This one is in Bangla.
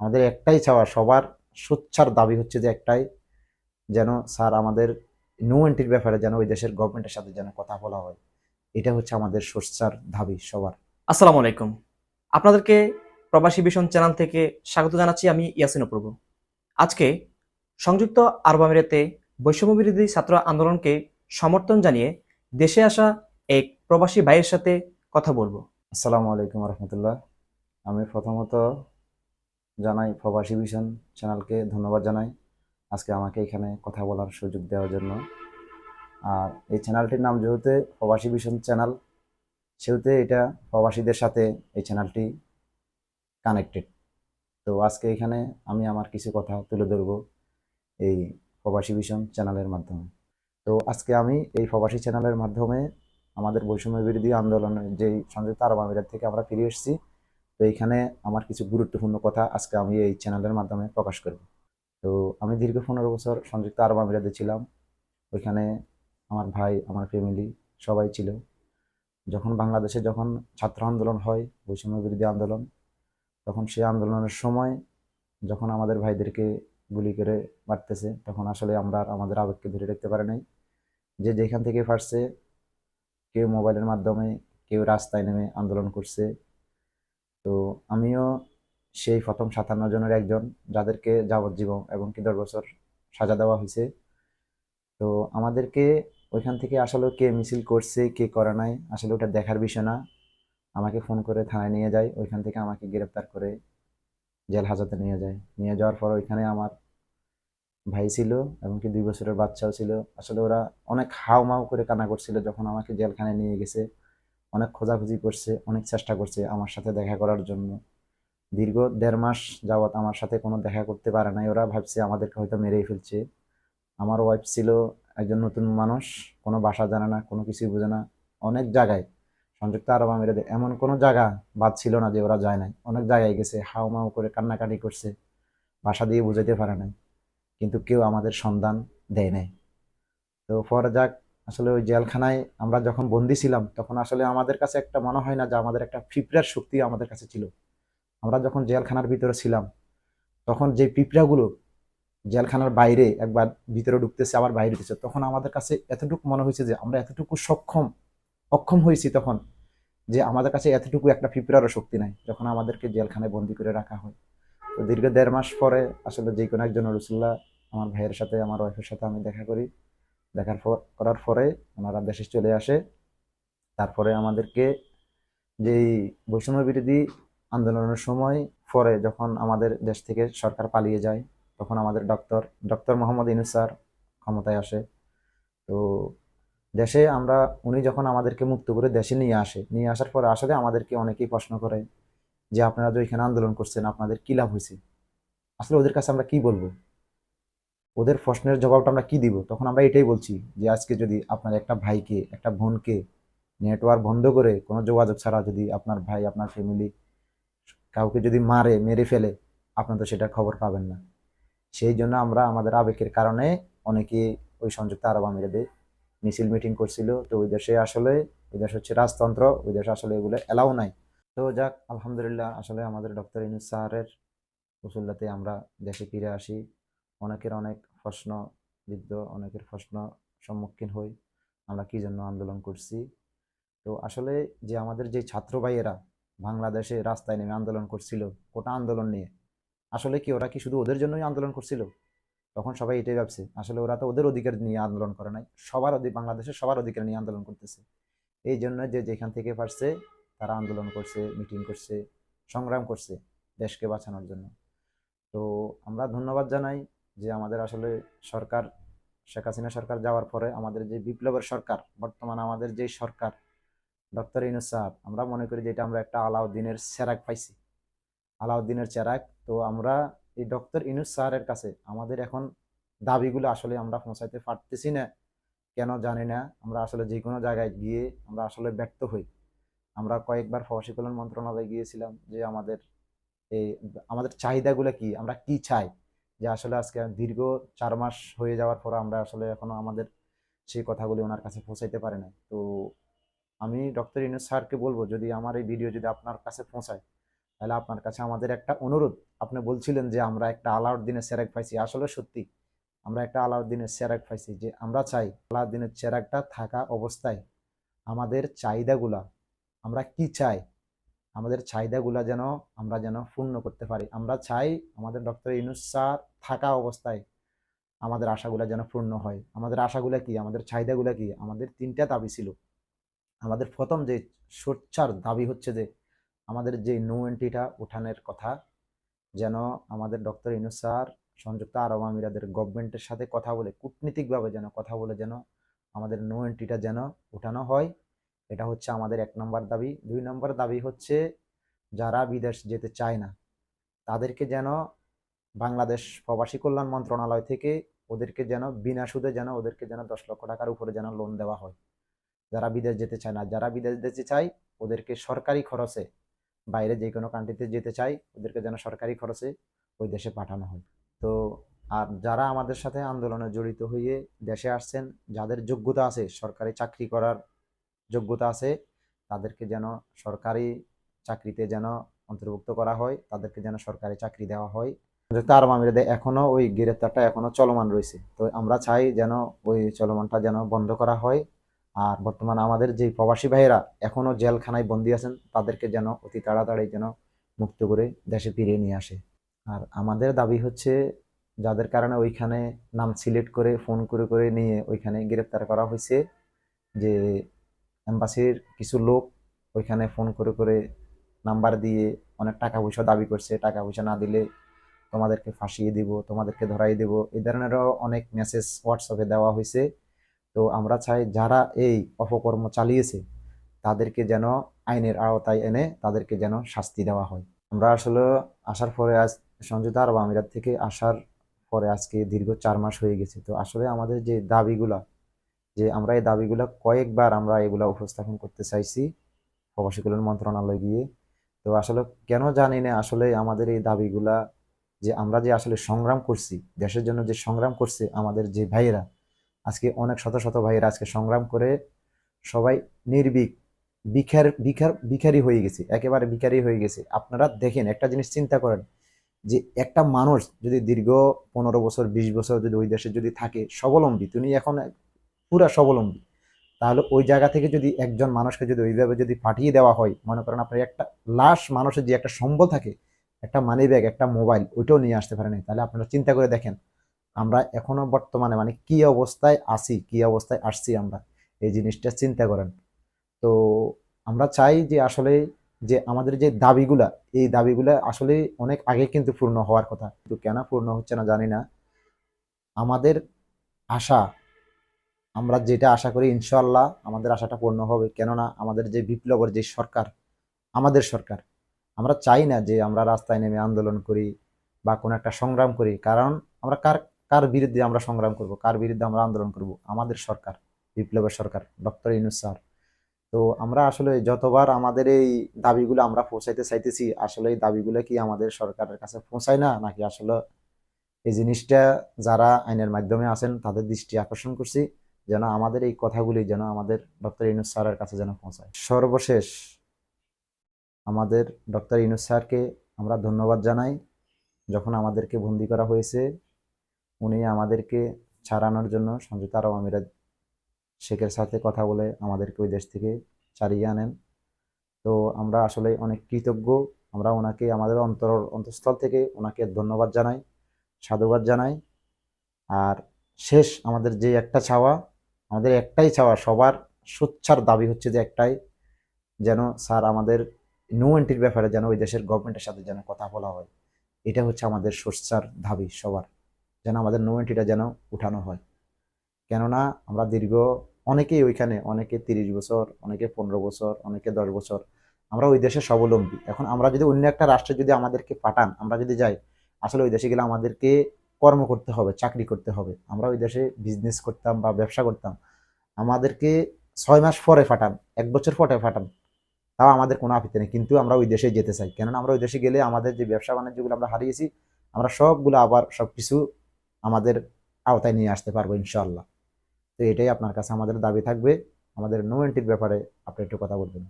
আমাদের একটাই চাওয়া সবার সোচ্চার দাবি হচ্ছে যে একটাই যেন স্যার আমাদের নো এন্ট্রির ব্যাপারে যেন ওই দেশের গভর্নমেন্টের সাথে যেন কথা বলা হয়। এটা হচ্ছে আমাদের সোচ্চার দাবি সবার। আসসালামু আলাইকুম। আপনাদেরকে প্রবাসী ভীষণ চ্যানেল থেকে স্বাগত জানাচ্ছি আমি ইয়াসিন প্রভু আজকে সংযুক্ত আরব আমিরাতে বৈষম্য বিরোধী ছাত্র আন্দোলনকে সমর্থন জানিয়ে দেশে আসা এক প্রবাসী ভাইয়ের সাথে কথা বলব। আসসালামু আলাইকুম রহমতুল্লাহ। আমি প্রথমত জানাই প্রবাসী ভিশন চ্যানেলকে ধন্যবাদ জানাই। আজকে আমাকে এখানে কথা বলার সুযোগ দেওয়ার জন্য। আর এই চ্যানেলটির নাম যেহেতু প্রবাসী ভিশন চ্যানেল, সেহেতু এটা প্রবাসীদের সাথে এই চ্যানেলটি কানেক্টেড। তো আজকে এখানে আমি আমার কিছু কথা তুলে ধরবো এই প্রবাসী ভিশন চ্যানেলের মাধ্যমে। তো আজকে আমি এই প্রবাসী চ্যানেলের মাধ্যমে আমাদের বৈষম্য বিরোধী আন্দোলনের যেই সংযুক্ত আরব আমিরাত থেকে আমরা ফিরে এসেছি তো এইখানে আমার কিছু গুরুত্বপূর্ণ কথা আজকে আমি এই চ্যানেলের মাধ্যমে প্রকাশ করব। তো আমি দীর্ঘ পনেরো বছর সংযুক্ত আরব আমিরাতে ছিলাম। ওইখানে আমার ভাই, আমার ফ্যামিলি সবাই ছিল। যখন বাংলাদেশে যখন ছাত্র আন্দোলন হয়, বৈষম্য বিরোধী আন্দোলন, তখন সেই আন্দোলনের সময় যখন আমাদের ভাইদেরকে গুলি করে মারতেছে, তখন আসলে আমরা আর আমাদের আবেগকে ধরে রাখতে পারি নাই। যে যেখান থেকে ফাটছে, কেউ মোবাইলের মাধ্যমে, কেউ রাস্তায় নেমে আন্দোলন করছে। তো আমিও সেই প্রথম সাতান্ন জনের একজন যাদেরকে যাবজ্জীবন এবং কি দশ বছর সাজা দেওয়া হয়েছে। তো আমাদেরকে ওইখান থেকে আসলে কে মিছিল করছে, কে করে নাই, আসলে ওটা দেখার বিষয় না। আমাকে ফোন করে থানায় নিয়ে যায়, ওইখান থেকে আমাকে গ্রেপ্তার করে জেল হাজতে নিয়ে যায়। নিয়ে যাওয়ার পর ওইখানে আমার ভাই ছিল এবং কি দুই বছরের বাচ্চাও ছিল। আসলে ওরা অনেক হাও মাও করে কান্না করছিল যখন আমাকে জেলখানায় নিয়ে গেছে। অনেক খোঁজাখুঁজি করছে, অনেক চেষ্টা করছে আমার সাথে দেখা করার জন্য। দীর্ঘ দেড় মাস যাবৎ আমার সাথে কোনো দেখা করতে পারে নাই। ওরা ভাবছে আমাদেরকে হয়তো মেরেই ফেলছে। আমার ওয়াইফ ছিল একজন নতুন মানুষ, কোনো বাসা জানে না, কোনো কিছুই বোঝে না। অনেক জায়গায় সংযুক্ত আরব আমিরাতে এমন কোনো জায়গা বাদ ছিল না যে ওরা যায় নাই। অনেক জায়গায় গেছে, হাও মাও করে কান্নাকাটি করছে। বাসা দিয়ে বুঝাইতে পারে নাই। কিন্তু কেউ আমাদের সন্ধান দেয় নাই। তো ফর যাক আসলে ওই জেলখানায় আমরা যখন বন্দি ছিলাম, তখন আসলে আমাদের কাছে একটা মনে হয় না যে আমাদের একটা পিঁপড়ার শক্তি আমাদের কাছে ছিল। আমরা যখন জেলখানার ভিতরে ছিলাম, তখন যে পিঁপড়াগুলো জেলখানার বাইরে একবার ভিতরে ঢুকতেছে, আবার বাইরে ঢুকতেছে, তখন আমাদের কাছে এতটুকু মনে হয়েছে যে আমরা এতটুকু সক্ষম, অক্ষম হয়েছি তখন যে আমাদের কাছে এতটুকু একটা পিঁপড়ারও শক্তি নাই, যখন আমাদেরকে জেলখানায় বন্দি করে রাখা হয়। তো দীর্ঘ দেড় মাস পরে আসলে যে কোনো একজন রসুল্লাহ, আমার ভাইয়ের সাথে, আমার ওয়াইফের সাথে আমি দেখা করি। দেখার করার পরে ওনারা দেশে চলে আসে। তারপরে আমাদেরকে যেই বৈষম্য বিরোধী আন্দোলনের সময়, পরে যখন আমাদের দেশ থেকে সরকার পালিয়ে যায়, তখন আমাদের doctor doctor Mohammad Yunus sir ক্ষমতায় আসে। তো দেশে আমরা, উনি যখন আমাদেরকে মুক্ত করে দেশে নিয়ে আসে, নিয়ে আসার পরে আসলে আমাদেরকে অনেকেই প্রশ্ন করে যে, আপনারা যে এখানে আন্দোলন করছেন, আপনাদের কী লাভ হয়েছে? আসলে ওদের কাছে আমরা কি বলব? ওদের প্রশ্নের জবাবটা আমরা কি দিব? তখন আমরা এটাই বলছি যে আজকে যদি আপনার একটা ভাইকে, একটা বোনকে নেটওয়ার্ক বন্ধ করে কোনো যোগাযোগ ছাড়া যদি আপনার ভাই, আপনার ফ্যামিলি কাউকে যদি মারে, মেরে ফেলে আপনার তো সেটা খবর পাবেন না। সেই জন্য আমরা আমাদের আবেগের কারণে অনেকে ওই সংযুক্ত আরব আমিরাতে মিছিল মিটিং করছিল। তো ওই দেশে আসলে, ওই দেশ হচ্ছে রাজতন্ত্র, ওই দেশে আসলে এগুলো এলাও নাই। তো যাক, আলহামদুলিল্লাহ, আসলে আমাদের ডক্টর ইনুস স্যারের উসুল্লাতে আমরা দেশে ফিরে আসি। অনেকের অনেক প্রশ্ন বিদ্ধ, অনেকের প্রশ্ন সম্মুখীন হই। আমরা কি জন্য আন্দোলন করছি? তো আসলে যে আমাদের যে ছাত্র ভাইয়েরা বাংলাদেশে রাস্তায় নেমে আন্দোলন করছিল, কোটা আন্দোলন নিয়ে, আসলে কি ওরা কি শুধু ওদের জন্যই আন্দোলন করছিল? তখন সবাই এটাই ভাবছে, আসলে ওরা তো ওদের অধিকার নিয়ে আন্দোলন করে নাই, সবার অধিক বাংলাদেশের সবার অধিকার নিয়ে আন্দোলন করতেছে। এই জন্য যে যেখান থেকে পারছে, তারা আন্দোলন করছে, মিটিং করছে, সংগ্রাম করছে দেশকে বাঁচানোর জন্য। তো আমরা ধন্যবাদ জানাই। যে আমাদের আসলে সরকার, শেখ হাসিনা সরকার যাওয়ার পরে আমাদের যে বিপ্লবের সরকার, বর্তমানে আমাদের যে সরকার, ডক্টর ইনুস সাহাব, আমরা মনে করি যে এটা আমরা একটা আলাউদ্দিনের চেরাক পাইছি। আলাউদ্দিনের চেরাক তো আমরা এই ডক্টর ইনুস স্যারের কাছে আমাদের এখন দাবিগুলো আসলে আমরা পৌঁছাইতে পারতেছি না। কেন জানি না, আমরা আসলে যে কোনো জায়গায় গিয়ে আমরা আসলে ব্যর্থ হই। আমরা কয়েকবার প্রবাসী কল্যাণ মন্ত্রণালয়ে গিয়েছিলাম যে আমাদের এই, আমাদের চাহিদাগুলো কি, আমরা কি চাই? যে আসলে আজকে দীর্ঘ চার মাস হয়ে যাওয়ার পর আমরা আসলে এখনও আমাদের সেই কথাগুলি ওনার কাছে পৌঁছাইতে পারে না তো আমি ডক্টর ইনুস স্যারকে বলব, যদি আমার এই ভিডিও যদি আপনার কাছে পৌঁছায়, তাহলে আপনার কাছে আমাদের একটা অনুরোধ। আপনি বলছিলেন যে আমরা একটা আলাউদ্দিনের সেরাক পাইছি। আসলে সত্যি, আমরা একটা আলাউদ্দিনের সেরাক পাইছি যে আমরা চাই আলাউদ্দিনের চেরাকটা থাকা অবস্থায় আমাদের চাহিদাগুলা, আমরা কি চাই? আমাদের চাহিদাগুলা যেন আমরা যেন পূর্ণ করতে পারি। আমরা চাই আমাদের ডক্টর ইনুস স্যার থাকা অবস্থায় আমাদের আশাগুলা যেন পূর্ণ হয়। আমাদের আশাগুলা কি? আমাদের চাহিদাগুলা কি? আমাদের তিনটা দাবি ছিল। আমাদের প্রথম যে সোচ্চার দাবি হচ্ছে যে, আমাদের যে নো এন্ট্রিটা উঠানের কথা, যেন আমাদের ডক্টর ইনুস স্যার, সংযুক্ত আরব আমিরাদের গভর্নমেন্টের সাথে কথা বলে, কূটনীতিকভাবে যেন কথা বলে যেন আমাদের নো এন্ট্রিটা যেন উঠানো হয়। এটা হচ্ছে আমাদের এক নম্বর দাবি। দুই নম্বর দাবি হচ্ছে যারা বিদেশ যেতে চায় না, তাদেরকে যেন বাংলাদেশ প্রবাসী কল্যাণ মন্ত্রণালয় থেকে ওদেরকে যেন বিনা সুদে যেন ওদেরকে যেন দশ লক্ষ টাকার উপরে যেন লোন দেওয়া হয়। যারা বিদেশ যেতে চায় না, যারা বিদেশ যেতে চায়, ওদেরকে সরকারি খরচে বাইরে যে কোনো কান্ট্রিতে যেতে চায়, ওদেরকে যেন সরকারি খরচে ওই দেশে পাঠানো হয়। তো আর যারা আমাদের সাথে আন্দোলনে জড়িত হয়ে দেশে আসছেন, যাদের যোগ্যতা আছে সরকারি চাকরি করার যোগ্যতা আছে, তাদেরকে যেন সরকারি চাকরিতে যেন অন্তর্ভুক্ত করা হয়, তাদেরকে যেন সরকারি চাকরি দেওয়া হয়। তার আমিরাতে এখনও ওই গ্রেপ্তারটা এখনও চলমান রয়েছে। তো আমরা চাই যেন ওই চলমানটা যেন বন্ধ করা হয়। আর বর্তমানে আমাদের যে প্রবাসী ভাইয়েরা এখনও জেলখানায় বন্দী আছেন, তাদেরকে যেন অতি তাড়াতাড়ি যেন মুক্ত করে দেশে ফিরিয়ে নিয়ে আসে। আর আমাদের দাবি হচ্ছে, যাদের কারণে ওইখানে নাম সিলেক্ট করে, ফোন করে করে নিয়ে ওইখানে গ্রেপ্তার করা হয়েছে, যে এম্বাসির কিছু লোক ওইখানে ফোন করে করে নাম্বার দিয়ে অনেক টাকা পয়সা দাবি করছে। টাকা পয়সা না দিলে তোমাদেরকে ফাঁসিয়ে দিব, তোমাদেরকে ধরাই দেব। এই ধরনেরও অনেক মেসেজ হোয়াটসঅ্যাপে দেওয়া হয়েছে। তো আমরা চাই যারা এই অপকর্ম চালিয়েছে, তাদেরকে যেন আইনের আওতায় এনে তাদেরকে যেন শাস্তি দেওয়া হয়। আমরা আসলে আসার পরে আজ সংযুক্ত আরব আমিরাত থেকে আসার পরে আজকে দীর্ঘ চার মাস হয়ে গেছে। তো আসলে আমাদের যে দাবিগুলা যে আমরা এই দাবিগুলো কয়েকবার আমরা এগুলা উপস্থাপন করতে চাইছি প্রবাসী কল্যাণ মন্ত্রণালয় গিয়ে। তো আসলে কেন জানি না, আসলে আমাদের এই দাবিগুলা যে আমরা যে আসলে সংগ্রাম করছি, দেশের জন্য যে সংগ্রাম করছে আমাদের যে ভাইয়েরা, আজকে অনেক শত শত ভাইয়েরা আজকে সংগ্রাম করে সবাই নির্বিক বিখার বিখার বিখারি হয়ে গেছে, একেবারে বিখারি হয়ে গেছে। আপনারা দেখেন, একটা জিনিস চিন্তা করেন যে একটা মানুষ যদি দীর্ঘ পনেরো বছর, বিশ বছর যদি ওই দেশে যদি থাকে, স্বাবলম্বী, তিনি এখন পুরা স্বাবলম্বী। তাহলে ওই জায়গা থেকে যদি একজন মানুষকে যদি ওইভাবে যদি পাঠিয়ে দেওয়া হয়, মনে করেন আপনার একটা লাশ মানুষের যে একটা সম্বল থাকে, একটা মানি ব্যাগ একটা মোবাইল ওইটাও নিয়ে আসতে পারেনি। তাহলে আপনারা চিন্তা করে দেখেন, আমরা এখনও বর্তমানে মানে কি অবস্থায় আছি, কি অবস্থায় আসছি আমরা? এই জিনিসটা চিন্তা করেন। তো আমরা চাই যে আসলে যে আমাদের যে দাবিগুলা, এই দাবিগুলা আসলে অনেক আগে কিন্তু পূর্ণ হওয়ার কথা। কিন্তু কেন পূর্ণ হচ্ছে না জানি না। আমাদের আশা আমরা যেটা আশা করি ইনশাল্লাহ আমাদের আশাটা পূর্ণ হবে। কেননা আমাদের যে বিপ্লবের যে সরকার, আমাদের সরকার, আমরা চাই না যে আমরা রাস্তায় নেমে আন্দোলন করি বা কোনো একটা সংগ্রাম করি। কারণ আমরা কার কার বিরুদ্ধে আমরা সংগ্রাম করব, কার বিরুদ্ধে আমরা আন্দোলন করব? আমাদের সরকার, বিপ্লবের সরকার, ডক্টর ইনুস স্যার। তো আমরা আসলে যতবার আমাদের এই দাবিগুলো আমরা পৌঁছাইতে চাইতেছি, আসলে এই দাবিগুলো কি আমাদের সরকারের কাছে পৌঁছায় না? নাকি আসলে এই জিনিসটা যারা আইনের মাধ্যমে আছেন, তাদের দৃষ্টি আকর্ষণ করছি। যেন আমাদের এই কথাগুলি যেন আমাদের ডক্টর ইনুস স্যারের কাছে যেন পৌঁছায়। সর্বশেষ আমাদের ডক্টর ইনুস স্যারকে আমরা ধন্যবাদ জানাই। যখন আমাদেরকে বন্দি করা হয়েছে, উনি আমাদেরকে ছাড়ানোর জন্য সংযুক্ত আরব আমিরাত শেখের সাথে কথা বলে আমাদেরকে ওই দেশ থেকে ছাড়িয়ে আনেন। তো আমরা আসলে অনেক কৃতজ্ঞ। আমরা ওনাকে, আমাদের অন্তর, অন্তঃস্থল থেকে ওনাকে ধন্যবাদ জানাই, সাধুবাদ জানাই। আর শেষ আমাদের যে একটা চাওয়া আমাদের একটাই চাওয়া, সবার সোচ্চার দাবি হচ্ছে যে একটাই, যেন স্যার আমাদের নো এন্ট্রির ব্যাপারে যেন ওই দেশের গভর্নমেন্টের সাথে যেন কথা বলা হয়। এটা হচ্ছে আমাদের সোচ্চার দাবি সবার, যেন আমাদের নো এন্ট্রিটা যেন উঠানো হয়। কেননা আমরা দীর্ঘ অনেকেই ওইখানে, অনেকে তিরিশ বছর, অনেকে পনেরো বছর, অনেকে দশ বছর, আমরা ওই দেশে স্বাবলম্বী। এখন আমরা যদি অন্য একটা রাষ্ট্রে যদি আমাদেরকে পাঠান, আমরা যদি যাই, আসলে ওই দেশে গেলে আমাদেরকে কর্ম করতে হবে, চাকরি করতে হবে। আমরা ওই দেশে বিজনেস করতাম বা ব্যবসা করতাম। আমাদেরকে ছয় মাস পরে ফাটান, এক বছর পরে ফাটান, তাও আমাদের কোনো আপত্তি নেই। কিন্তু আমরা ওই দেশে যেতে চাই। কেননা আমরা ওই দেশে গেলে আমাদের যে ব্যবসা বাণিজ্যগুলো আমরা হারিয়েছি, আমরা সবগুলো আবার সব কিছু আমাদের আওতায় নিয়ে আসতে পারব ইনশাল্লাহ তো এটাই আপনার কাছে আমাদের দাবি থাকবে। আমাদের নো এন্ট্রির ব্যাপারে আপনি একটু কথা বলবেন।